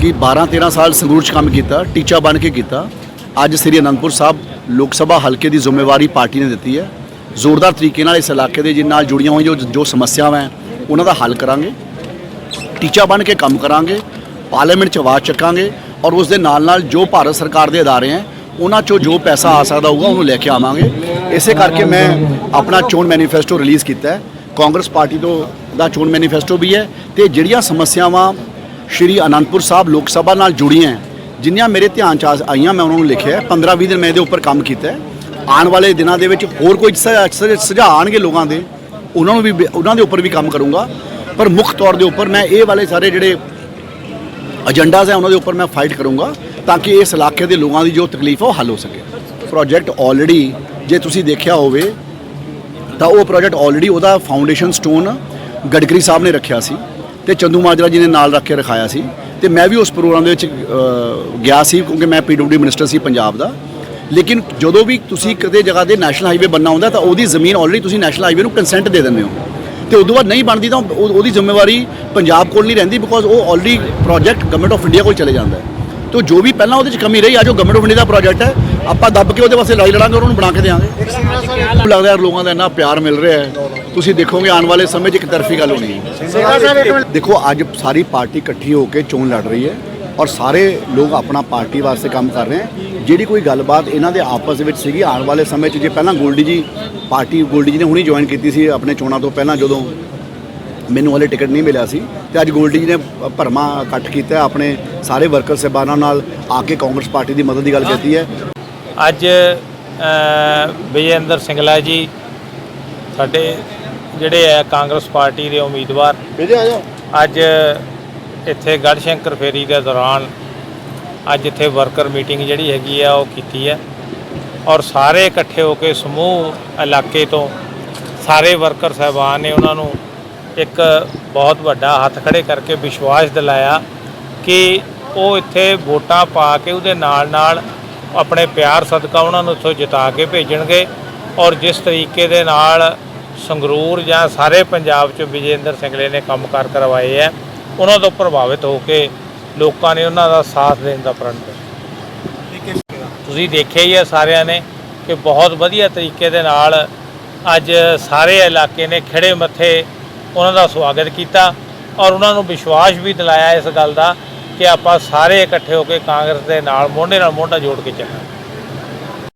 ਕਿ 12 13 ਸਾਲ ਸੰਗਰੂਰ 'ਚ ਕੰਮ ਕੀਤਾ, ਟੀਚਾ ਬਣ ਕੇ ਕੀਤਾ। ਅੱਜ ਸ੍ਰੀ ਅਨੰਦਪੁਰ ਸਾਹਿਬ ਲੋਕ ਸਭਾ ਹਲਕੇ ਦੀ ਜ਼ਿੰਮੇਵਾਰੀ ਪਾਰਟੀ ਨੇ ਦਿੱਤੀ ਹੈ। ਜ਼ੋਰਦਾਰ ਤਰੀਕੇ ਨਾਲ ਇਸ ਇਲਾਕੇ ਦੇ ਜਿਨ ਨਾਲ ਜੁੜੀਆਂ ਹੋਈਆਂ, ਜੋ ਜੋ ਸਮੱਸਿਆਵਾਂ ਹੈ, ਉਹਨਾਂ ਦਾ ਹੱਲ ਕਰਾਂਗੇ। ਟੀਚਾ ਬਣ ਕੇ ਕੰਮ ਕਰਾਂਗੇ, ਪਾਰਲੀਮੈਂਟ 'ਚ ਆਵਾਜ਼ ਚੱਕਾਂਗੇ ਔਰ ਉਸ ਦੇ ਨਾਲ ਨਾਲ ਜੋ ਭਾਰਤ ਸਰਕਾਰ ਦੇ ਅਦਾਰੇ ਹੈ, ਉਹਨਾਂ 'ਚੋਂ ਜੋ ਪੈਸਾ ਆ ਸਕਦਾ ਹੋਊਗਾ, ਉਹਨੂੰ ਲੈ ਕੇ ਆਵਾਂਗੇ। ਇਸੇ ਕਰਕੇ ਮੈਂ ਆਪਣਾ ਚੋਣ ਮੈਨੀਫੈਸਟੋ ਰਿਲੀਜ਼ ਕੀਤਾ ਹੈ। ਕਾਂਗਰਸ ਪਾਰਟੀ ਤੋਂ ਦਾ ਚੋਣ ਮੈਨੀਫੈਸਟੋ ਵੀ ਹੈ ਤੇ ਜਿਹੜੀਆਂ ਸਮੱਸਿਆਵਾਂ ਸ਼੍ਰੀ ਅਨੰਦਪੁਰ ਸਾਹਿਬ ਲੋਕ ਸਭਾ ਨਾਲ ਜੁੜੀਆਂ ਜਿੰਨੀਆਂ ਮੇਰੇ ਧਿਆਨ ਚ ਆ- ਆਈਆਂ, ਮੈਂ ਉਹਨਾਂ ਨੂੰ ਲਿਖਿਆ ਹੈ। 15-20 ਦਿਨ ਮੈਂ ਇਹਦੇ ਉੱਪਰ ਕੰਮ ਕੀਤਾ ਆਉਣ ਵਾਲੇ ਦਿਨਾਂ ਦੇ ਵਿੱਚ ਹੋਰ ਕੋਈ ਸੁਝਾਅ ਆਉਣਗੇ ਲੋਕਾਂ ਦੇ, ਉਹਨਾਂ ਨੂੰ ਵੀ ਉਹਨਾਂ ਦੇ ਉੱਪਰ ਵੀ ਕੰਮ ਕਰੂੰਗਾ। ਪਰ ਮੁੱਖ ਤੌਰ ਦੇ ਉੱਪਰ ਮੈਂ ਇਹ ਵਾਲੇ ਸਾਰੇ ਜਿਹੜੇ ਏਜੰਡਾਜ਼ ਹੈ, ਉਹਨਾਂ ਦੇ ਉੱਪਰ ਮੈਂ ਫਾਈਟ ਕਰੂੰਗਾ ਤਾਂ ਕਿ ਇਸ ਇਲਾਕੇ ਦੇ ਲੋਕਾਂ ਦੀ ਜੋ ਤਕਲੀਫ ਹੈ ਉਹ ਹੱਲ ਹੋ ਸਕੇ। ਪ੍ਰੋਜੈਕਟ ਆਲਰੇਡੀ ਜੇ ਤੁਸੀਂ ਦੇਖਿਆ ਹੋਵੇ, ਤਾਂ ਉਹ ਪ੍ਰੋਜੈਕਟ ਆਲਰੇਡੀ ਉਹਦਾ ਫਾਊਂਡੇਸ਼ਨ ਸਟੋਨ ਗਡਕਰੀ ਸਾਹਿਬ ਨੇ ਰੱਖਿਆ ਸੀ। ਤੇ ਚੰਦੂ ਮਾਜਰਾ ਜੀ ਨੇ ਨਾਲ ਰੱਖ ਕੇ ਰਖਾਇਆ ਸੀ। ਤੇ ਮੈਂ ਵੀ ਉਸ ਪ੍ਰੋਗਰਾਮ ਦੇ ਵਿੱਚ ਗਿਆ ਸੀ ਕਿਉਂਕਿ ਮੈਂ ਪੀਡਬਲਯੂ ਮਿਨਿਸਟਰ ਸੀ ਪੰਜਾਬ ਦਾ। ਲੇਕਿਨ ਜਦੋਂ ਵੀ ਤੁਸੀਂ ਕਿਤੇ ਜਗ੍ਹਾ ਦੇ ਨੈਸ਼ਨਲ ਹਾਈਵੇ ਬੰਨਾ ਹੁੰਦਾ ਤਾਂ ਉਹਦੀ ਜ਼ਮੀਨ ਆਲਰੇਡੀ ਤੁਸੀਂ ਨੈਸ਼ਨਲ ਹਾਈਵੇ ਨੂੰ ਕੰਸੈਂਟ ਦੇ ਦਿੰਦੇ ਹੋ। ਤੇ ਉਦੋਂ ਬਾਅਦ ਨਹੀਂ ਬਣਦੀ ਤਾਂ ਉਹ- ਉਹਦੀ ਜ਼ਿੰਮੇਵਾਰੀ ਪੰਜਾਬ ਕੋਲ ਨਹੀਂ ਰਹਿੰਦੀ ਬਿਕੋਜ਼ ਉਹ already project government of India ਕੋਲ ਚਲੇ ਜਾਂਦਾ ਹੈ। ਤੋ ਜੋ ਵੀ ਪਹਿਲਾਂ ਉਹਦੇ 'ਚ ਕਮੀ ਰਹੀ ਆ ਜੋ ਗਵਰਨਮੈਂਟ ਆਫ ਇੰਡੀਆ ਦਾ ਪ੍ਰੋਜੈਕਟ ਹੈ। ਆਪਾਂ ਦੱਬ ਕੇ ਉਹਦੇ ਵਾਸਤੇ ਲੜਾਈ ਲੜਾਂਗੇ ਉਹਨੂੰ ਬਣਾ ਕੇ ਦੇਵਾਂਗੇ ਲੱਗਦਾ ਲੋਕਾਂ ਦਾ ਇੰਨਾ ਪਿਆਰ ਮਿਲ ਰਿਹਾ ਹੈ। ਤੁਸੀਂ ਦੇਖੋਗੇ ਆਉਣ ਵਾਲੇ ਸਮੇਂ 'ਚ ਇੱਕ ਤਰਫੀ ਗੱਲ ਹੋਣੀ। ਹੈ ਦੇਖੋ ਅੱਜ ਸਾਰੀ ਪਾਰਟੀ ਇਕੱਠੀ ਹੋ ਕੇ ਚੋਣ ਲੜ ਰਹੀ ਹੈ ਔਰ ਸਾਰੇ ਲੋਕ ਆਪਣਾ ਪਾਰਟੀ ਵਾਸਤੇ ਕੰਮ ਕਰ ਰਹੇ ਹੈ। ਜਿਹੜੀ ਕੋਈ ਗੱਲਬਾਤ ਇਹਨਾਂ ਦੇ ਆਪਸ ਵਿੱਚ ਸੀਗੀ ਆਉਣ ਵਾਲੇ ਸਮੇਂ 'ਚ ਜੇ ਪਹਿਲਾਂ ਗੋਲਡੀ ਜੀ ਪਾਰਟੀ ਗੋਲਡੀ ਜੀ ਨੇ ਹੁਣੀ ਜੁਆਇਨ ਕੀਤੀ ਸੀ ਆਪਣੇ ਚੋਣਾਂ ਤੋਂ ਪਹਿਲਾਂ ਜਦੋਂ ਮੈਨੂੰ ਹਲੇ ਟਿਕਟ ਨਹੀਂ ਮਿਲਿਆ ਸੀ ਤੇ ਅੱਜ ਗੋਲਡੀ ਜੀ ਨੇ ਭਰਮਾ ਇਕੱਠ ਕੀਤਾ ਆਪਣੇ ਸਾਰੇ ਵਰਕਰ ਸਹਿਬਾਨਾਂ ਨਾਲ ਆ ਕੇ ਕਾਂਗਰਸ ਪਾਰਟੀ ਦੀ ਮਦਦ ਦੀ ਗੱਲ ਕੀਤੀ ਹੈ। ਅੱਜ ਵਿਜੇਂਦਰ ਸਿੰਗਲਾ ਜੀ ਸਾਡੇ ਜਿਹੜੇ ਹੈ ਕਾਂਗਰਸ ਪਾਰਟੀ ਦੇ ਉਮੀਦਵਾਰ। ਅੱਜ ਇੱਥੇ ਗੜਸ਼ੰਕਰ ਫੇਰੀ ਦੇ ਦੌਰਾਨ ਅੱਜ ਇੱਥੇ ਵਰਕਰ ਮੀਟਿੰਗ ਜਿਹੜੀ ਹੈਗੀ ਆ ਉਹ ਕੀਤੀ ਹੈ। ਔਰ ਸਾਰੇ ਇਕੱਠੇ ਹੋ ਕੇ ਸਮੂਹ ਇਲਾਕੇ ਤੋਂ ਸਾਰੇ ਵਰਕਰ ਸਹਿਬਾਨ ਨੇ ਉਹਨਾਂ ਨੂੰ ਇੱਕ ਬਹੁਤ ਵੱਡਾ ਹੱਥ ਖੜੇ ਕਰਕੇ ਵਿਸ਼ਵਾਸ ਦਿਲਾਇਆ ਕਿ ਉਹ ਇੱਥੇ ਵੋਟਾਂ ਪਾ ਕੇ ਉਹਦੇ ਨਾਲ ਨਾਲ ਆਪਣੇ ਪਿਆਰ ਸਦਕਾ ਉਹਨਾਂ ਨੂੰ ਇੱਥੋਂ ਜਿਤਾ ਕੇ ਭੇਜਣਗੇ। ਔਰ ਜਿਸ ਤਰੀਕੇ ਦੇ ਨਾਲ ਸੰਗਰੂਰ ਜਾਂ ਸਾਰੇ ਪੰਜਾਬ 'ਚ ਵਿਜੇਂਦਰ ਸਿੰਗਲੇ ਨੇ ਕੰਮਕਾਰ ਕਰਵਾਏ ਹੈ ਉਹਨਾਂ ਤੋਂ ਪ੍ਰਭਾਵਿਤ ਹੋ ਕੇ ਲੋਕਾਂ ਨੇ ਉਹਨਾਂ ਦਾ ਸਾਥ ਦੇਣ ਦਾ ਪ੍ਰਣ ਕੀਤਾ ਤੁਸੀਂ ਦੇਖਿਆ ਹੀ ਹੈ ਸਾਰਿਆਂ ਨੇ ਕਿ ਬਹੁਤ ਵਧੀਆ ਤਰੀਕੇ ਦੇ ਨਾਲ ਅੱਜ ਸਾਰੇ ਇਲਾਕੇ ਨੇ ਖੜੇ ਮੱਥੇ ਉਹਨਾਂ ਦਾ ਸਵਾਗਤ ਕੀਤਾ ਔਰ ਉਹਨਾਂ ਨੂੰ ਵਿਸ਼ਵਾਸ ਵੀ ਦਿਲਾਇਆ ਇਸ ਗੱਲ ਦਾ ਕਿ ਆਪਾਂ ਸਾਰੇ ਇਕੱਠੇ ਹੋ ਕੇ ਕਾਂਗਰਸ ਦੇ ਨਾਲ ਮੋਢੇ ਨਾਲ ਮੋਢਾ ਜੋੜ ਕੇ ਚੱਲਾਂਗੇ।